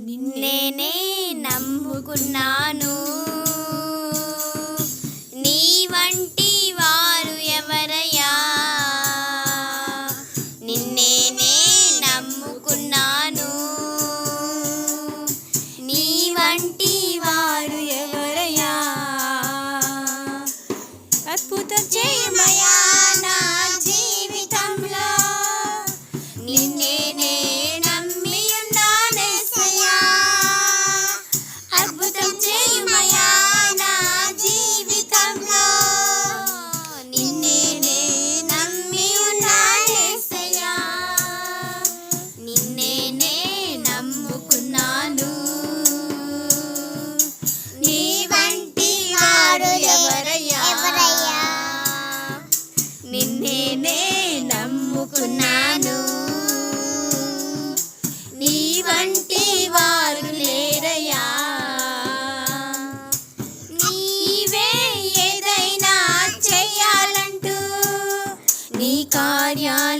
నిన్నేనే నమ్ముకున్నాను. నీ వంటి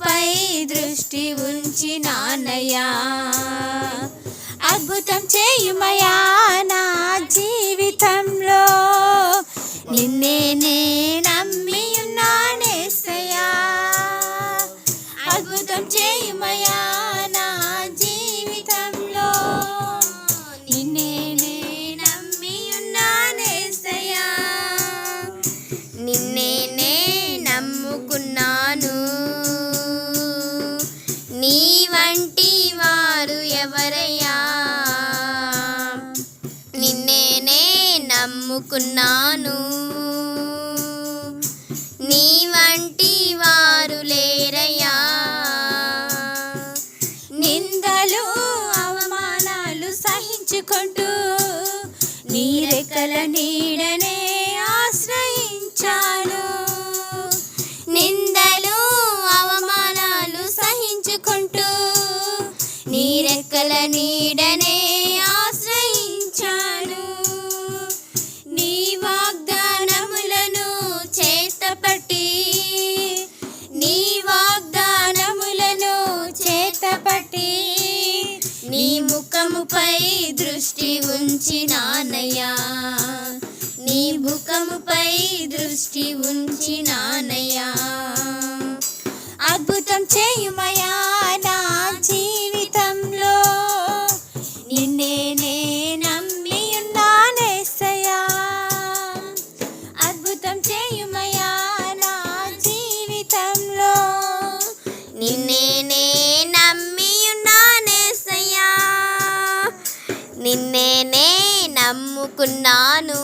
పై దృష్టి ఉంచినానయ్యా. అద్భుతం చేయుమయా నా జీవితంలో? నిన్నే నే నమ్మి ఉన్నానేసయ్యా అద్భుతం చేయుమయా అనుకున్నాను నీ వంటి వారు లేరయ్యా. నిందలు అవమానాలు సహించుకుంటూ నీ రెక్కల నీడనే ఆశ్రయించాను. నిందలు అవమానాలు సహించుకుంటూ నీ ముఖముపై దృష్టి ఉంచినానయ్యా. నీ ముఖముపై దృష్టి ఉంచినానయ్యా. అద్భుతం చేయుమ నేనే నమ్ముకున్నాను.